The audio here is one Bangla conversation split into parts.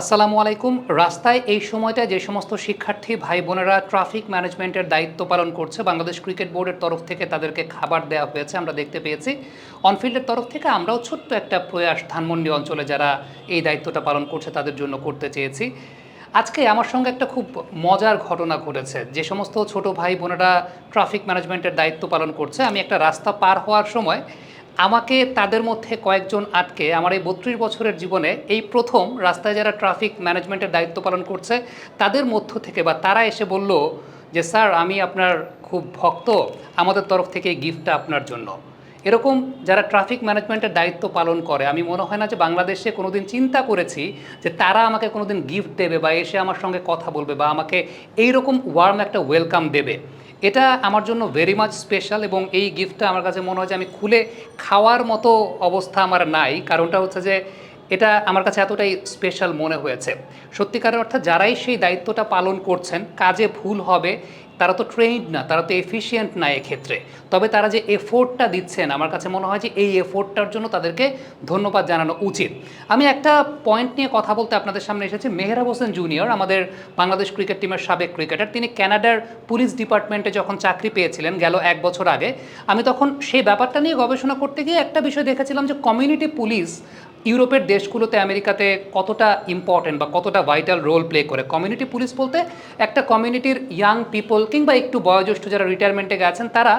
আসসালামু আলাইকুম। রাস্তায় এই সময়টা যে সমস্ত শিক্ষার্থী ভাই বোনেরা ট্রাফিক ম্যানেজমেন্টের দায়িত্ব পালন করছে, বাংলাদেশ ক্রিকেট বোর্ডের তরফ থেকে তাদেরকে খাবার দেওয়া হয়েছে, আমরা দেখতে পেয়েছি। অনফিল্ডের তরফ থেকে আমরাও ছোট্ট একটা প্রয়াস ধানমন্ডি অঞ্চলে যারা এই দায়িত্বটা পালন করছে, তাদের জন্য করতে চেয়েছি। আজকে আমার সঙ্গে একটা খুব মজার ঘটনা ঘটেছে। যে সমস্ত ছোট ভাই বোনেরা ট্রাফিক ম্যানেজমেন্টের দায়িত্ব পালন করছে, আমি একটা রাস্তা পার হওয়ার সময় আমাকে তাদের মধ্যে কয়েকজন আটকে আমার এই বত্রিশ বছরের জীবনে এই প্রথম রাস্তায় যারা ট্রাফিক ম্যানেজমেন্টের দায়িত্ব পালন করছে, তাদের মধ্য থেকে বা তারা এসে বলল যে, স্যার, আমি আপনার খুব ভক্ত, আমাদের তরফ থেকে এই গিফটটা আপনার জন্য। এরকম যারা ট্রাফিক ম্যানেজমেন্টের দায়িত্ব পালন করে, আমি মনে হয় না যে বাংলাদেশে কোনোদিন চিন্তা করেছি যে, তারা আমাকে কোনোদিন গিফট দেবে বা এসে আমার সঙ্গে কথা বলবে বা আমাকে এইরকম ওয়ার্ম একটা ওয়েলকাম দেবে। এটা আমার জন্য ভেরি মাচ স্পেশাল এবং এই গিফটটা আমার কাছে মনে হয় যে আমি খুলে খাওয়ার মতো অবস্থা আমার নাই। কারণটা হচ্ছে যে এটা আমার কাছে এতটাই স্পেশাল মনে হয়েছে। সত্যিকারের অর্থে যারাই সেই দায়িত্বটা পালন করছেন, কাজে ভুল হবে, তারা তো ট্রেন্ড না, তারা তো এফিসিয়েন্ট না এক্ষেত্রে। তবে তারা যে এফোর্টটা দিচ্ছেন, আমার কাছে মনে হয় যে এই এফোর্টটার জন্য তাদেরকে ধন্যবাদ জানানো উচিত। আমি একটা পয়েন্ট নিয়ে কথা বলতে আপনাদের সামনে এসেছি। মেহরাব হোসেন জুনিয়র আমাদের বাংলাদেশ ক্রিকেট টিমের সাবেক ক্রিকেটার তিনি ক্যানাডার পুলিশ ডিপার্টমেন্টে যখন চাকরি পেয়েছিলেন, গেল এক বছর আগে, আমি তখন সেই ব্যাপারটা নিয়ে গবেষণা করতে গিয়ে একটা বিষয় দেখেছিলাম যে কমিউনিটি পুলিশ ইউরোপের দেশগুলোতে আমেরিকাতে কতটা ইম্পর্টেন্ট বা কতটা ভাইটাল রোল প্লে করে? কমিউনিটি পুলিশ বলতে একটা কমিউনিটির ইয়াং পিপল কিংবা একটু বয়োজ্যেষ্ঠ যারা রিটায়ারমেন্টে গেছেন, তারা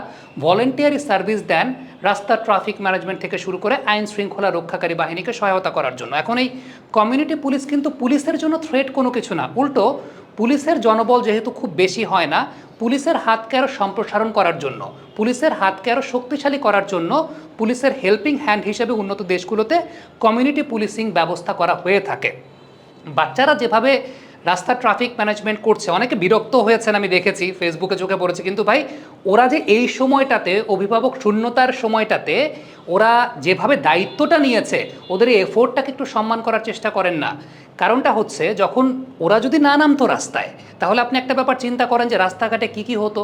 ভলেন্টিয়ারি সার্ভিস দেন রাস্তা ট্রাফিক ম্যানেজমেন্ট থেকে শুরু করে আইন শৃঙ্খলা রক্ষাকারী বাহিনীকে সহায়তা করার জন্য। এখন এই কমিউনিটি পুলিশ কিন্তু পুলিশের জন্য থ্রেট কোনো কিছু না। উল্টো পুলিশের জনবল যেহেতু খুব বেশি হয় না, পুলিশের হাতকে আরও সম্প্রসারণ করার জন্য, পুলিশের হাতকে আরও শক্তিশালী করার জন্য পুলিশের হেল্পিং হ্যান্ড হিসেবে উন্নত দেশগুলোতে কমিউনিটি পুলিশিং ব্যবস্থা করা হয়ে থাকে। বাচ্চারা যেভাবে রাস্তা ট্রাফিক ম্যানেজমেন্ট করছে। অনেকে বিরক্ত হয়েছেন, আমি দেখেছি ফেসবুকে চোখে পড়েছে। কিন্তু ভাই, ওরা যে এই সময়টাতে, অভিভাবক শূন্যতার সময়টাতে, ওরা যেভাবে দায়িত্বটা নিয়েছে, ওদের এই এফোর্টটাকে একটু সম্মান করার চেষ্টা করেন না। কারণটা হচ্ছে, যখন ওরা যদি না নামতো রাস্তায়, তাহলে আপনি একটা ব্যাপার চিন্তা করেন যে, রাস্তাঘাটে কী কী হতো?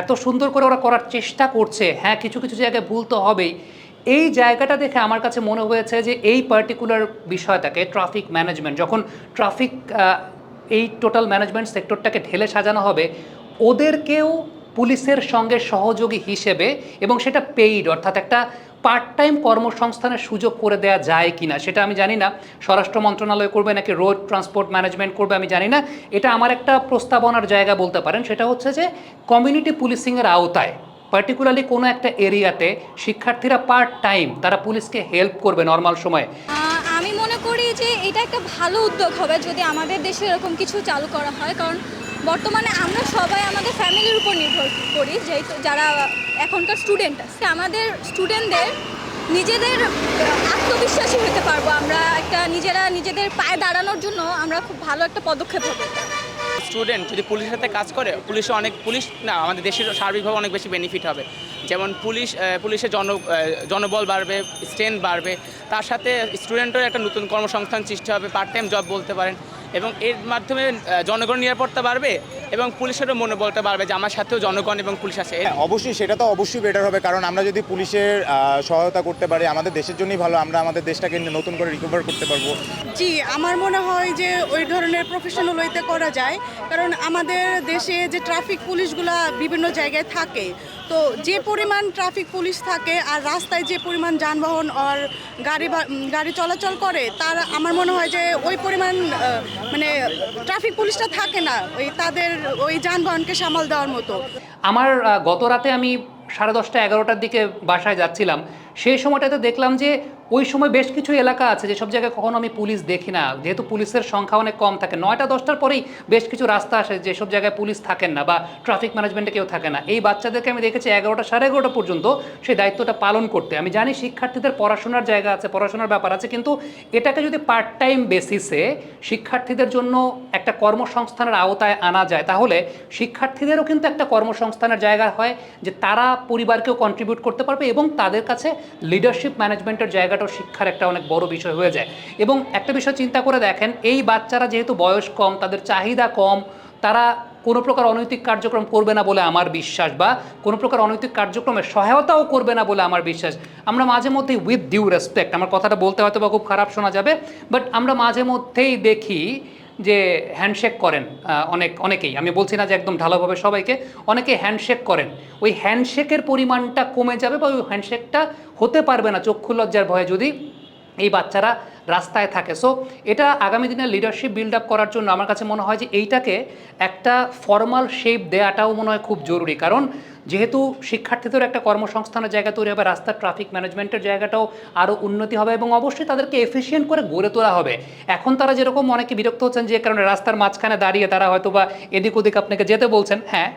এত সুন্দর করে ওরা করার চেষ্টা করছে। হ্যাঁ কিছু কিছু জায়গায় ভুল তো হবেই। এই জায়গাটা দেখে আমার কাছে মনে হয়েছে যে, এই পার্টিকুলার বিষয়টাকে ট্রাফিক ম্যানেজমেন্ট যখন ট্রাফিক এই টোটাল ম্যানেজমেন্ট সেক্টরটাকে ঢেলে সাজানো হবে ওদেরকেও পুলিশের সঙ্গে সহযোগী হিসেবে এবং সেটা পেইড অর্থাৎ একটা পার্ট টাইম কর্মসংস্থানের সুযোগ করে দেওয়া যায় কিনা, সেটা আমি জানি না। স্বরাষ্ট্র মন্ত্রণালয় করবে নাকি রোড ট্রান্সপোর্ট ম্যানেজমেন্ট করবে আমি জানি না। এটা আমার একটা প্রস্তাবনার জায়গা বলতে পারেন, সেটা হচ্ছে যে কমিউনিটি পুলিশিংয়ের আওতায় পার্টিকুলারলি কোনো একটা এরিয়াতে শিক্ষার্থীরা পার্ট টাইম তারা পুলিশকে হেল্প করবে নর্মাল সময়ে। আমি মনে করি যে এটা একটা ভালো উদ্যোগ হবে যদি আমাদের দেশে এরকম কিছু চালু করা হয়, কারণ বর্তমানে আমরা সবাই আমাদের ফ্যামিলির উপর নির্ভর করি, যেহেতু যারা এখনকার স্টুডেন্ট আছে, আমাদের স্টুডেন্টদের নিজেদের আত্মবিশ্বাসী হতে পারব আমরা একটা নিজেরা নিজেদের পায়ে দাঁড়ানোর জন্য আমরা খুব ভালো একটা পদক্ষেপ হবে। স্টুডেন্ট যদি পুলিশের সাথে কাজ করে পুলিশে অনেক পুলিশ না, আমাদের দেশের সার্বিকভাবে অনেক বেশি বেনিফিট হবে। যেমন পুলিশ পুলিশের জন জনবল বাড়বে স্ট্রেন্থ বাড়বে, তার সাথে স্টুডেন্টের একটা নতুন কর্মসংস্থান সৃষ্টি হবে পার্ট টাইম জব বলতে পারেন। এবং এর মাধ্যমে জনগণ নিরাপত্তা বাড়বে এবং পুলিশেরও মনোবলটা বাড়বে যে আমার সাথেও জনগণ এবং পুলিশ আছে। হ্যাঁ অবশ্যই সেটা তো অবশ্যই বেটার হবে কারণ আমরা যদি পুলিশের সহায়তা করতে পারি আমাদের দেশের জন্যই ভালো আমরা আমাদের দেশটাকে নতুন করে রিকভার করতে পারব। জি আমার মনে হয় যে ওই ধরনের প্রফেশনাল ওয়েতে করা যায় কারণ আমাদের দেশে যে ট্রাফিক পুলিশগুলা বিভিন্ন জায়গায় থাকে তো যে পরিমাণ ট্রাফিক পুলিশ থাকে আর রাস্তায় যে পরিমাণ যানবাহন আর গাড়ি গাড়ি চলাচল করে, তার আমার মনে হয় যে ওই পরিমাণ মানে ট্রাফিক পুলিশটা থাকে না ওই তাদের ওই যানবাহনকে সামাল দেওয়ার মতো। আমার গত রাতে আমি সাড়ে দশটা এগারোটার দিকে বাসায় যাচ্ছিলাম। সেই সময়টাতে দেখলাম যে ওই সময় বেশ কিছু এলাকা আছে যেসব জায়গায় কখনো আমি পুলিশ দেখি না। যেহেতু পুলিশের সংখ্যা অনেক কম থাকে, নয়টা দশটার পরেই বেশ কিছু রাস্তা আসে যেসব জায়গায় পুলিশ থাকেন না বা ট্রাফিক ম্যানেজমেন্টে কেউ থাকে না। এই বাচ্চাদেরকে আমি দেখেছি এগারোটা সাড়ে এগারোটা পর্যন্ত সেই দায়িত্বটা পালন করতে। আমি জানি শিক্ষার্থীদের পড়াশোনার জায়গা আছে, পড়াশোনার ব্যাপার আছে, কিন্তু এটাকে যদি পার্ট টাইম বেসিসে শিক্ষার্থীদের জন্য একটা কর্মসংস্থানের আওতায় আনা যায়, তাহলে শিক্ষার্থীদেরও কিন্তু একটা কর্মসংস্থানের জায়গা হয় যে তারা পরিবারকেও কন্ট্রিবিউট করতে পারবে এবং তাদের কাছে লিডারশিপ ম্যানেজমেন্টের জায়গাটাও শিক্ষার একটা অনেক বড় বিষয় হয়ে যায়। এবং একটা বিষয় চিন্তা করে দেখেন, এই বাচ্চারা যেহেতু বয়স কম, তাদের চাহিদা কম, তারা কোনো প্রকার অনৈতিক কার্যক্রম করবে না বলে আমার বিশ্বাস বা কোনো প্রকার অনৈতিক কার্যক্রমের সহায়তাও করবে না বলে আমার বিশ্বাস। আমরা মাঝে মধ্যেই উইথ ডিউ রেসপেক্ট আমার কথাটা বলতে হয়তো বা খুব খারাপ শোনা যাবে বাট আমরা মাঝে মধ্যেই দেখি যে হ্যান্ডশেক করেন অনেক, অনেকেই। আমি বলছি না যে একদম ঢালাভাবে সবাইকে, অনেকে হ্যান্ডশেক করেন। ওই হ্যান্ডশেকের পরিমাণটা কমে যাবে বা ওই হ্যান্ডশেকটা হতে পারবে না, চক্ষু লজ্জার ভয়ে যদি এই বাচ্চারা রাস্তায় থাকে। সো এটা আগামী দিনে লিডারশিপ বিল্ড আপ করার জন্য আমার কাছে মনে হয় যে এইটাকে একটা ফর্মাল শেপ দেওয়াটাও মনে হয় খুব জরুরি। কারণ যেহেতু শিক্ষার্থীদের একটা কর্মসংস্থানের জায়গা তৈরি হবে, রাস্তার ট্রাফিক ম্যানেজমেন্টের জায়গাটাও আরও উন্নতি হবে এবং অবশ্যই তাদেরকে এফিসিয়েন্ট করে গড়ে তোলা হবে। এখন তারা যেরকম অনেকে বিরক্ত হচ্ছেন যে, কারণে রাস্তার মাঝখানে দাঁড়িয়ে তারা হয়তো বা এদিক ওদিক আপনাকে যেতে বলছেন। হ্যাঁ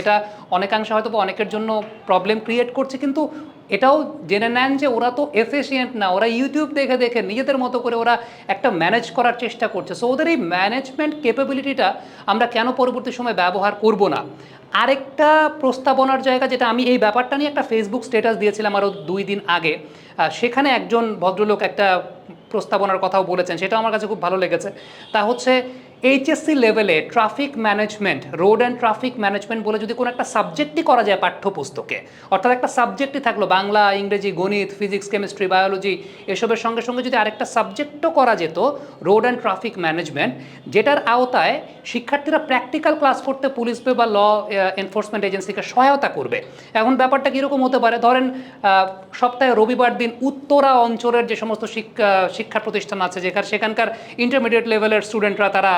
এটা অনেকাংশে হয়তো বা অনেকের জন্য প্রবলেম ক্রিয়েট করছে, কিন্তু এটাও জেনে নেন যে ওরা তো এফিসিয়েন্ট না, ওরা ইউটিউব দেখে দেখে নিজেদের মতো করে ওরা একটা ম্যানেজ করার চেষ্টা করছে। সো ওদের এই ম্যানেজমেন্ট ক্যাপাবিলিটিটা আমরা কেন পরবর্তী সময় ব্যবহার করব না? আরেকটা প্রস্তাবনার জায়গা যেটা আমি এই ব্যাপারটা নিয়ে একটা ফেসবুক স্ট্যাটাস দিয়েছিলাম আরও দুই দিন আগে সেখানে একজন ভদ্রলোক একটা প্রস্তাবনার কথাও বলেছেন সেটা আমার কাছে খুব ভালো লেগেছে। তা হচ্ছে এইচএসসি লেভেলে traffic management road and traffic management বলে যদি কোনো একটা সাবজেক্টই করা যায় পাঠ্যপুস্তকে, অর্থাৎ একটা সাবজেক্টই থাকল বাংলা, ইংরেজি, গণিত ফিজিক্স কেমিস্ট্রি বায়োলজি এসবের সঙ্গে সঙ্গে যদি আরেকটা সাবজেক্টও করা যেত রোড অ্যান্ড ট্রাফিক ম্যানেজমেন্ট যেটার আওতায় শিক্ষার্থীরা প্র্যাকটিক্যাল ক্লাস করতে পুলিশ বা ল এনফোর্সমেন্ট এজেন্সিকে সহায়তা করবে। এখন ব্যাপারটা কীরকম হতে পারে? ধরেন সপ্তাহে রবিবার দিন উত্তরা অঞ্চলের যে সমস্ত শিক্ষা শিক্ষা প্রতিষ্ঠান আছে, যেখানে, সেখানকার ইন্টারমিডিয়েট লেভেলের স্টুডেন্টরা তারা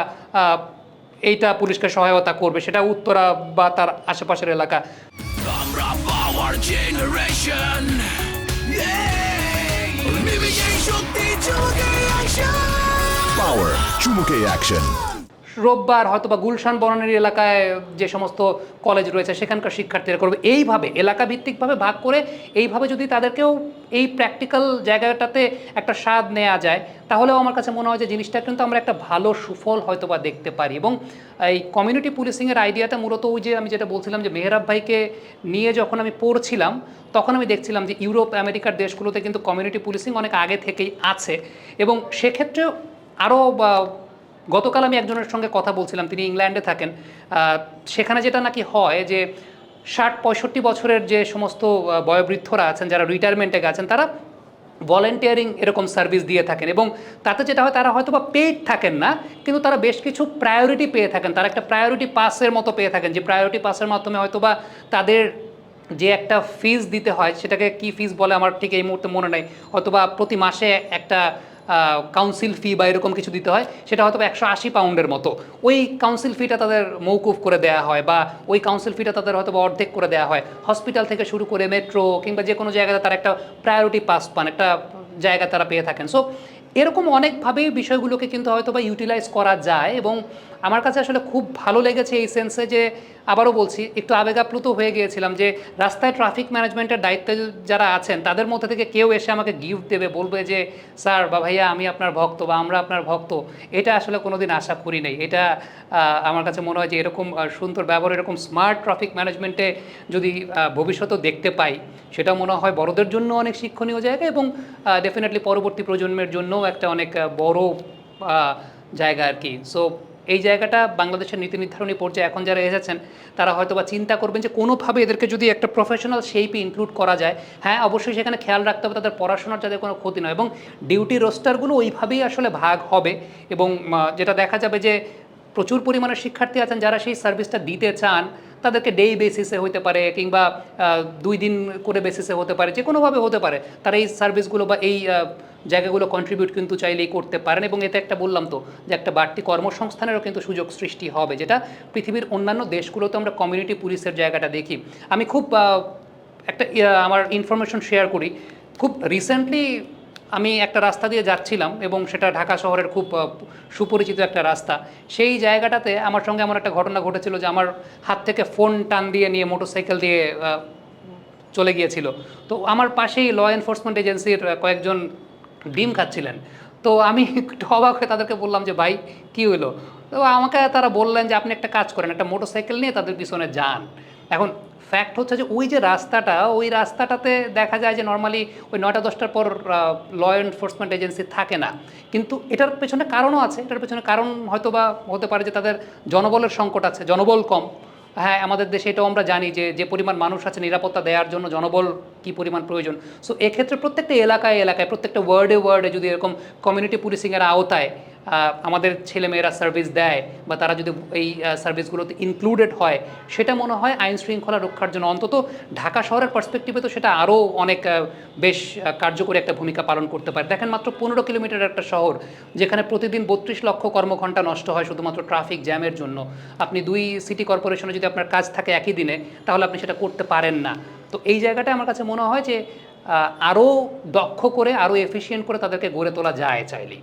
এইটা পুলিশকে সহায়তা করবে সেটা উত্তরা বা তার আশেপাশের এলাকা। Power চুমুকে অ্যাকশন রোববার হয়তো বা গুলশান বনানীর এলাকায় যে সমস্ত কলেজ রয়েছে, সেখানকার শিক্ষার্থীরা করবে। এইভাবে এলাকা ভিত্তিকভাবে ভাগ করে এইভাবে যদি তাদেরকেও এই প্র্যাকটিক্যাল জায়গাটাতে একটা স্বাদ নেওয়া যায়, তাহলেও আমার কাছে মনে হয় যে জিনিসটা কিন্তু আমরা একটা ভালো সুফল হয়তো বা দেখতে পারি। এবং এই কমিউনিটি পুলিশিংয়ের আইডিয়াটা মূলত ওই যে আমি যেটা বলছিলাম যে মেহরাব ভাইকে নিয়ে যখন আমি পড়ছিলাম, তখন আমি দেখছিলাম যে ইউরোপ, আমেরিকার দেশগুলোতে কিন্তু কমিউনিটি পুলিশিং অনেক আগে থেকেই আছে। এবং সেক্ষেত্রে আরও গতকাল আমি একজনের সঙ্গে কথা বলছিলাম, তিনি ইংল্যান্ডে থাকেন। সেখানে যেটা নাকি হয় যে, ষাট, পঁয়ষট্টি বছরের যে সমস্ত বয়োবৃদ্ধরা আছেন, যারা রিটায়ারমেন্টে গেছেন, তারা ভলেন্টিয়ারিং এরকম সার্ভিস দিয়ে থাকেন এবং তাতে যেটা হয়, তারা হয়তো বা পেইড থাকেন না, কিন্তু তারা বেশ কিছু প্রায়োরিটি পেয়ে থাকেন। তারা একটা প্রায়োরিটি পাসের মতো পেয়ে থাকেন, যে প্রায়োরিটি পাসের মাধ্যমে হয়তো বা তাদের যে একটা ফিজ দিতে হয়, সেটাকে কি ফিজ বলে, আমার ঠিক এই মুহূর্তে মনে নেই। হয়তোবা প্রতি মাসে একটা কাউন্সিল ফি বা এরকম কিছু দিতে হয়, সেটা হয়তো একশো আশি পাউন্ডের মতো। ওই কাউন্সিল ফিটা তাদের মৌকুফ করে দেওয়া হয় বা ওই কাউন্সিল ফিটা তাদের হয়তো অর্ধেক করে দেওয়া হয়। হসপিটাল থেকে শুরু করে মেট্রো কিংবা যে কোনো জায়গাতে তারা একটা প্রায়োরিটি পাস পান, একটা জায়গা তারা পেয়ে থাকেন। সো এরকম অনেকভাবেই বিষয়গুলোকে কিন্তু হয়তো বা ইউটিলাইজ করা যায় এবং আমার কাছে আসলে খুব ভালো লেগেছে এই সেন্সে যে, আবারও বলছি, একটু আবেগাপ্লুত হয়ে গিয়েছিলাম যে, রাস্তায় ট্রাফিক ম্যানেজমেন্টের দায়িত্বে যারা আছেন, তাদের মধ্যে থেকে কেউ এসে আমাকে গিফট দেবে, বলবে যে, স্যার বা ভাইয়া, আমি আপনার ভক্ত বা আমরা আপনার ভক্ত। এটা আসলে কোনোদিন আশা করি নাই। এটা আমার কাছে মনে হয় যে, এরকম সুন্দর ব্যবহার, এরকম স্মার্ট ট্রাফিক ম্যানেজমেন্টে যদি ভবিষ্যতেও দেখতে পাই, সেটা মনে হয় বড়দের জন্য অনেক শিক্ষণীয় জায়গা এবং ডেফিনেটলি পরবর্তী প্রজন্মের জন্যও একটা অনেক বড় জায়গা আর কি। সো এই জায়গাটা বাংলাদেশের নীতি নির্ধারণী পর্যায়ে এখন যারা এসেছেন, তারা হয়তো বা চিন্তা করবেন যে কোনোভাবে এদেরকে যদি একটা প্রফেশনাল শেপে ইনক্লুড করা যায় হ্যাঁ অবশ্যই সেখানে খেয়াল রাখতে হবে তাদের পড়াশোনার যাতে কোনো ক্ষতি নয় এবং ডিউটি রোস্টারগুলো ওইভাবেই আসলে ভাগ হবে এবং যেটা দেখা যাবে যে প্রচুর পরিমাণে শিক্ষার্থী আছেন যারা সেই সার্ভিসটা দিতে চান, তাদেরকে ডে বেসিসে হতে পারে কিংবা দুই দিন করে বেসিসে হতে পারে যে কোনোভাবে হতে পারে। তারা এই সার্ভিসগুলো বা এই জায়গাগুলো কন্ট্রিবিউট কিন্তু চাইলেই করতে পারেন এবং এতে একটা বললাম তো, যে একটা বাড়তি কর্মসংস্থানেরও কিন্তু সুযোগ সৃষ্টি হবে, যেটা পৃথিবীর অন্যান্য দেশগুলোতে আমরা কমিউনিটি পুলিশের জায়গাটা দেখি। আমি খুব একটা আমার ইনফরমেশন শেয়ার করি। খুব রিসেন্টলি আমি একটা রাস্তা দিয়ে যাচ্ছিলাম এবং সেটা ঢাকা শহরের খুব সুপরিচিত একটা রাস্তা। সেই জায়গাটাতে আমার সঙ্গে এমন একটা ঘটনা ঘটেছিল যে আমার হাত থেকে ফোন টান দিয়ে নিয়ে মোটরসাইকেল দিয়ে চলে গিয়েছিল। তো আমার পাশেই ল এনফোর্সমেন্ট এজেন্সির কয়েকজন ডিম খাচ্ছিলেন। তো আমি একটু অবাক হয়ে তাদেরকে বললাম যে, ভাই, কী হলো তো আমাকে তারা বললেন যে, আপনি একটা কাজ করেন, একটা মোটরসাইকেল নিয়ে তাদের পিছনে যান। এখন ফ্যাক্ট হচ্ছে যে ওই যে রাস্তাটা, ওই রাস্তাটাতে দেখা যায় যে নর্মালি ওই নয়টা, দশটার পর ল এনফোর্সমেন্ট এজেন্সি থাকে না। কিন্তু এটার পেছনে কারণও আছে। এটার পেছনে কারণ হয়তো বা হতে পারে যে তাদের জনবলের সংকট আছে, জনবল কম। হ্যাঁ আমাদের দেশে এটাও আমরা জানি যে যে পরিমাণ মানুষ আছে নিরাপত্তা দেওয়ার জন্য জনবল কি পরিমাণ প্রয়োজন। সো এক্ষেত্রে প্রত্যেকটা এলাকায় এলাকায়, প্রত্যেকটা ওয়ার্ডে ওয়ার্ডে যদি এরকম কমিউনিটি পুলিশিংয়ের আওতায় আমাদের ছেলেমেয়েরা সার্ভিস দেয় বা তারা যদি এই সার্ভিসগুলোতে ইনক্লুডেড হয়, সেটা মনে হয় আইন শৃঙ্খলা রক্ষার জন্য। অন্তত ঢাকা শহরের পার্সপেক্টিভে তো সেটা আরও অনেক বেশ কার্যকরী একটা ভূমিকা পালন করতে পারে। দেখেন মাত্র পনেরো কিলোমিটার একটা শহর, যেখানে প্রতিদিন বত্রিশ লক্ষ কর্মঘণ্টা নষ্ট হয় শুধুমাত্র ট্রাফিক জ্যামের জন্য। আপনি দুই সিটি কর্পোরেশনে যদি আপনার কাজ থাকে একই দিনে, তাহলে আপনি সেটা করতে পারেন না। তো এই জায়গাটা আমার কাছে মনে হয় যে আরও দক্ষ করে আরও এফিসিয়েন্ট করে তাদেরকে গড়ে তোলা যায় চাইলেই।